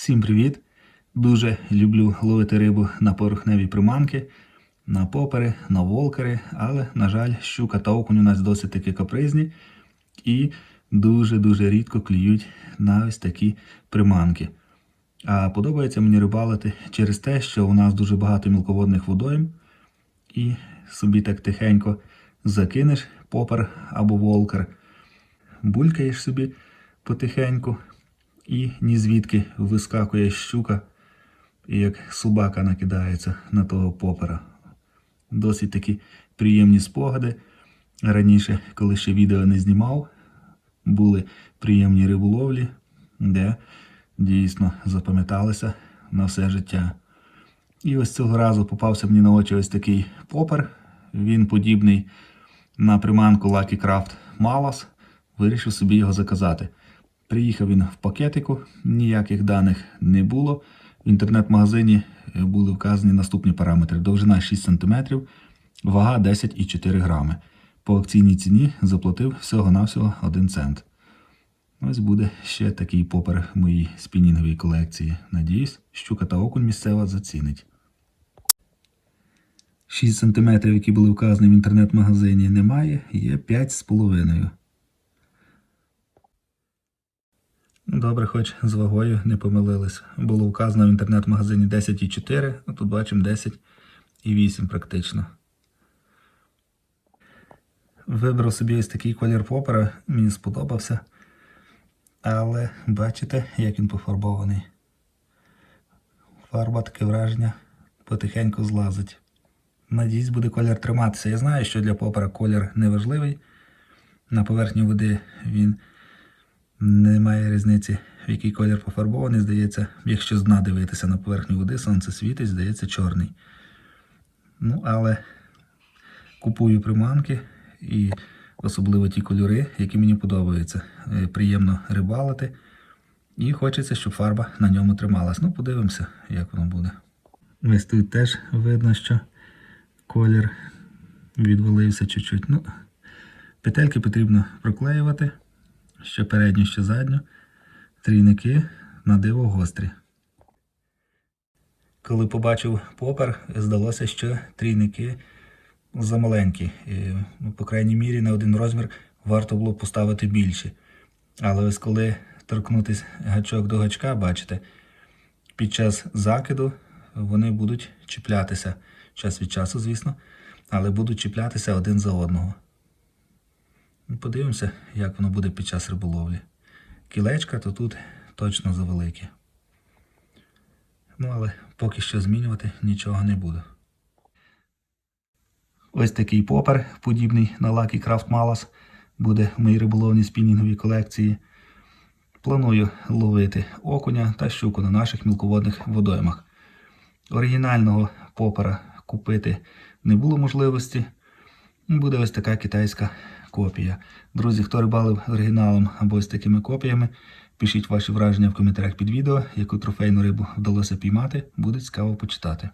Всім привіт! Дуже люблю ловити рибу на поверхневі приманки, на попери, на волкери, але, на жаль, щука та окунь у нас досить таки капризні і дуже-дуже рідко клюють на ось такі приманки. А подобається мені рибалити через те, що у нас дуже багато мілководних водойм, і собі так тихенько закинеш попер або волкер, булькаєш собі потихеньку, і ні звідки вискакує щука, і як собака накидається на того попера. Досить такі приємні спогади. Раніше, коли ще відео не знімав, були приємні риболовлі, де дійсно запам'яталися на все життя. І ось цього разу попався мені на очі ось такий попер. Він подібний на приманку Lucky Craft Malas. Вирішив собі його заказати. Приїхав він в пакетику, ніяких даних не було. В інтернет-магазині е, були вказані наступні параметри: довжина 6 см, вага 10,4 грами. По акційній ціні заплатив всього-навсього 1 цент. Ось буде ще такий попер в моїй спінінговій колекції. Надіюсь, щука та окунь місцева зацінить. 6 см, які були вказані в інтернет-магазині, немає, є 5,5 Добре, хоч з вагою не помилились. Було вказано в інтернет-магазині 10,4, а тут бачимо 10,8 практично. Вибрав собі ось такий колір попера, мені сподобався. Але бачите, як він пофарбований. Фарба таке враження потихеньку злазить. Надіюсь, буде колір триматися. Я знаю, що для попера колір не важливий. На поверхні води він немає різниці, в який колір пофарбований. Здається, якщо з дна дивитися на поверхню води, сонце світить, здається, чорний. Ну, але купую приманки і особливо ті кольори, які мені подобаються. Е, Приємно рибалити. І хочеться, щоб фарба на ньому трималась. Ну, подивимося, як воно буде. Ось тут теж видно, що колір відвалився чуть-чуть. Ну, петельки потрібно проклеювати, що передню, що задню. Трійники на диво гострі. Коли побачив попер, здалося, що трійники замаленькі. І, ну, по крайній мірі, на один розмір варто було поставити більше. Але ось коли торкнутися гачок до гачка, бачите, під час закиду вони будуть чіплятися час від часу, звісно, але будуть чіплятися один за одного. Подивимося, як воно буде під час риболовлі. Кілечка то тут точно завеликі. Ну, але поки що змінювати нічого не буду. Ось такий попер, подібний на Lucky Craft Malas, буде в моїй риболовній спінінговій колекції. Планую ловити окуня та щуку на наших мілководних водоймах. Оригінального попера купити не було можливості. Буде ось така китайська копія. Друзі, хто рибалив оригіналом або з такими копіями, пишіть ваші враження в коментарях під відео, яку трофейну рибу вдалося піймати, буде цікаво почитати.